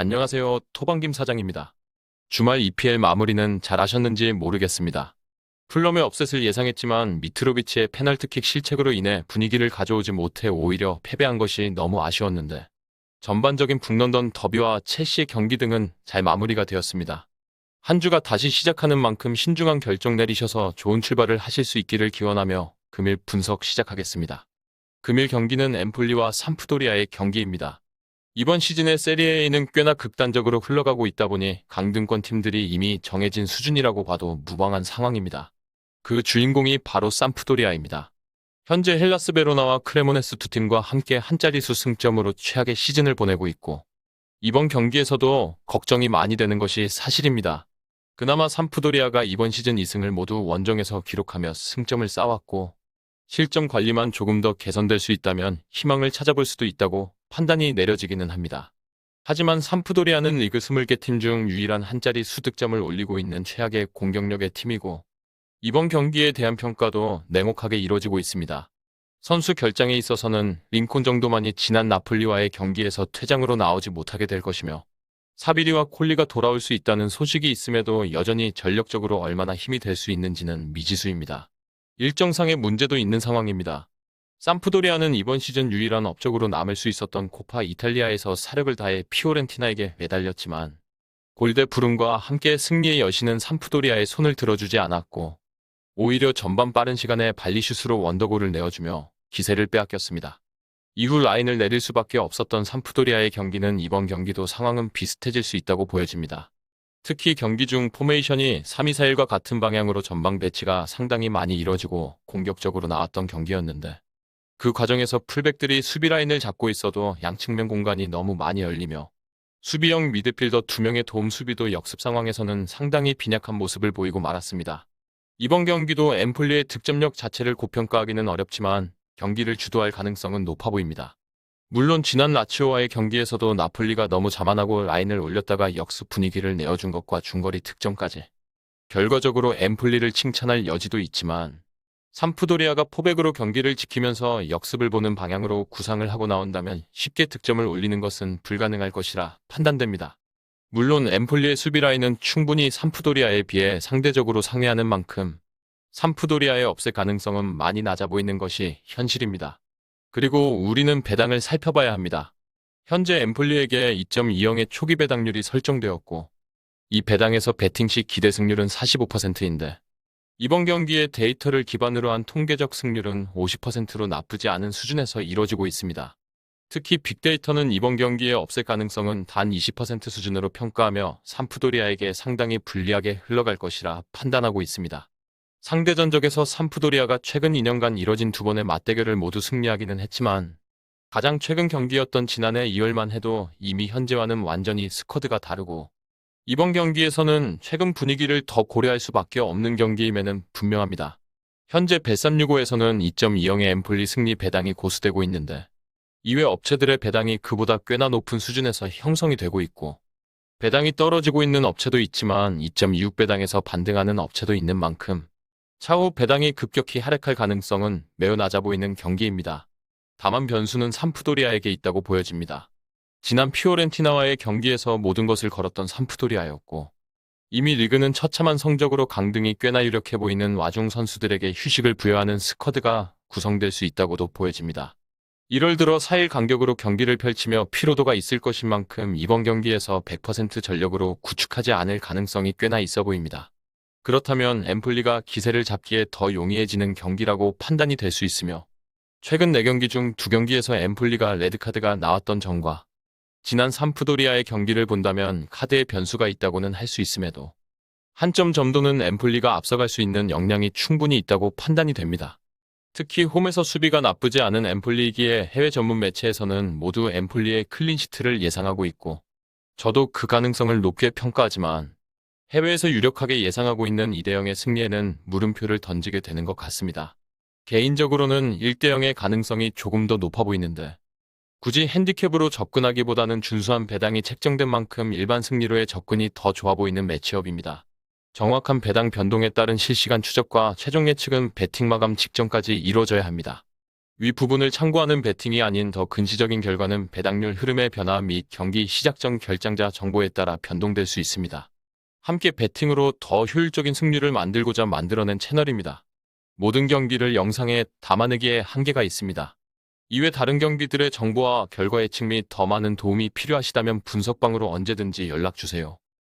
안녕하세요. 토방김 사장입니다. 주말 EPL 마무리는 잘 하셨는지 모르겠습니다. 풀럼의 업셋을 예상했지만 미트로비치의 페널티킥 실책으로 인해 분위기를 가져오지 못해 오히려 패배한 것이 너무 아쉬웠는데 전반적인 북런던 더비와 첼시의 경기 등은 잘 마무리가 되었습니다. 한 주가 다시 시작하는 만큼 신중한 결정 내리셔서 좋은 출발을 하실 수 있기를 기원하며 금일 분석 시작하겠습니다. 금일 경기는 엠폴리와 삼프도리아의 경기입니다. 이번 시즌의 세리에A는 꽤나 극단적으로 흘러가고 있다 보니 강등권 팀들이 이미 정해진 수준이라고 봐도 무방한 상황입니다. 그 주인공이 바로 삼프도리아입니다. 현재 헬라스 베로나와 크레모네스 두 팀과 함께 한 자리수 승점으로 최악의 시즌을 보내고 있고 이번 경기에서도 걱정이 많이 되는 것이 사실입니다. 그나마 삼프도리아가 이번 시즌 2승을 모두 원정에서 기록하며 승점을 쌓았고 실점 관리만 조금 더 개선될 수 있다면 희망을 찾아볼 수도 있다고 판단이 내려지기는 합니다. 하지만 삼프도리아는 리그 20개 팀 중 유일한 한 자리 수득점을 올리고 있는 최악의 공격력의 팀이고 이번 경기에 대한 평가도 냉혹하게 이루어지고 있습니다. 선수 결장에 있어서는 링콘 정도만이 지난 나폴리와의 경기에서 퇴장으로 나오지 못하게 될 것이며 사비리와 콜리가 돌아올 수 있다는 소식이 있음에도 여전히 전력적으로 얼마나 힘이 될 수 있는지는 미지수입니다. 일정상의 문제도 있는 상황입니다. 삼프도리아는 이번 시즌 유일한 업적으로 남을 수 있었던 코파 이탈리아에서 사력을 다해 피오렌티나에게 매달렸지만 골대 부름과 함께 승리의 여신은 삼프도리아의 손을 들어주지 않았고 오히려 전반 빠른 시간에 발리슛으로 원더골을 내어주며 기세를 빼앗겼습니다. 이후 라인을 내릴 수밖에 없었던 삼프도리아의 경기는 이번 경기도 상황은 비슷해질 수 있다고 보여집니다. 특히 경기 중 포메이션이 3-2-4-1과 같은 방향으로 전방 배치가 상당히 많이 이뤄지고 공격적으로 나왔던 경기였는데 그 과정에서 풀백들이 수비 라인을 잡고 있어도 양측면 공간이 너무 많이 열리며 수비형 미드필더 2명의 도움 수비도 역습 상황에서는 상당히 빈약한 모습을 보이고 말았습니다. 이번 경기도 엠폴리의 득점력 자체를 고평가하기는 어렵지만 경기를 주도할 가능성은 높아 보입니다. 물론 지난 라치오와의 경기에서도 나폴리가 너무 자만하고 라인을 올렸다가 역습 분위기를 내어준 것과 중거리 득점까지 결과적으로 엠폴리를 칭찬할 여지도 있지만 삼프도리아가 포백으로 경기를 지키면서 역습을 보는 방향으로 구상을 하고 나온다면 쉽게 득점을 올리는 것은 불가능할 것이라 판단됩니다. 물론 엠폴리의 수비 라인은 충분히 삼프도리아에 비해 상대적으로 상회하는 만큼 삼프도리아의 없앨 가능성은 많이 낮아 보이는 것이 현실입니다. 그리고 우리는 배당을 살펴봐야 합니다. 현재 엠폴리에게 2.20의 초기 배당률이 설정되었고 이 배당에서 베팅 시 기대 승률은 45%인데 이번 경기의 데이터를 기반으로 한 통계적 승률은 50%로 나쁘지 않은 수준에서 이뤄지고 있습니다. 특히 빅데이터는 이번 경기의 없앨 가능성은 단 20% 수준으로 평가하며 삼프도리아에게 상당히 불리하게 흘러갈 것이라 판단하고 있습니다. 상대 전적에서 삼프도리아가 최근 2년간 이뤄진 두 번의 맞대결을 모두 승리하기는 했지만 가장 최근 경기였던 지난해 2월만 해도 이미 현재와는 완전히 스쿼드가 다르고 이번 경기에서는 최근 분위기를 더 고려할 수밖에 없는 경기임에는 분명합니다. 현재 배365에서는 2.20의 엠플리 승리 배당이 고수되고 있는데 이외 업체들의 배당이 그보다 꽤나 높은 수준에서 형성이 되고 있고 배당이 떨어지고 있는 업체도 있지만 2.26 배당에서 반등하는 업체도 있는 만큼 차후 배당이 급격히 하락할 가능성은 매우 낮아 보이는 경기입니다. 다만 변수는 삼프도리아에게 있다고 보여집니다. 지난 피오렌티나와의 경기에서 모든 것을 걸었던 삼프도리아였고 이미 리그는 처참한 성적으로 강등이 꽤나 유력해 보이는 와중 선수들에게 휴식을 부여하는 스쿼드가 구성될 수 있다고도 보여집니다. 1월 들어 4일 간격으로 경기를 펼치며 피로도가 있을 것인 만큼 이번 경기에서 100% 전력으로 구축하지 않을 가능성이 꽤나 있어 보입니다. 그렇다면 엠플리가 기세를 잡기에 더 용이해지는 경기라고 판단이 될 수 있으며 최근 4경기 중 2경기에서 엠플리가 레드카드가 나왔던 점과 지난 삼프도리아의 경기를 본다면 카드의 변수가 있다고는 할 수 있음에도 한 점 정도는 엠플리가 앞서갈 수 있는 역량이 충분히 있다고 판단이 됩니다. 특히 홈에서 수비가 나쁘지 않은 엠플리이기에 해외 전문 매체에서는 모두 엠플리의 클린시트를 예상하고 있고 저도 그 가능성을 높게 평가하지만 해외에서 유력하게 예상하고 있는 2대0의 승리에는 물음표를 던지게 되는 것 같습니다. 개인적으로는 1대0의 가능성이 조금 더 높아 보이는데 굳이 핸디캡으로 접근하기보다는 준수한 배당이 책정된 만큼 일반 승리로의 접근이 더 좋아 보이는 매치업입니다. 정확한 배당 변동에 따른 실시간 추적과 최종 예측은 배팅 마감 직전까지 이루어져야 합니다. 위 부분을 참고하는 베팅이 아닌 더 근시적인 결과는 배당률 흐름의 변화 및 경기 시작 전 결장자 정보에 따라 변동될 수 있습니다. 함께 베팅으로 더 효율적인 승률을 만들고자 만들어낸 채널입니다. 모든 경기를 영상에 담아내기에 한계가 있습니다. 이외 다른 경기들의 정보와 결과 예측 및 더 많은 도움이 필요하시다면 분석방으로 언제든지 연락주세요.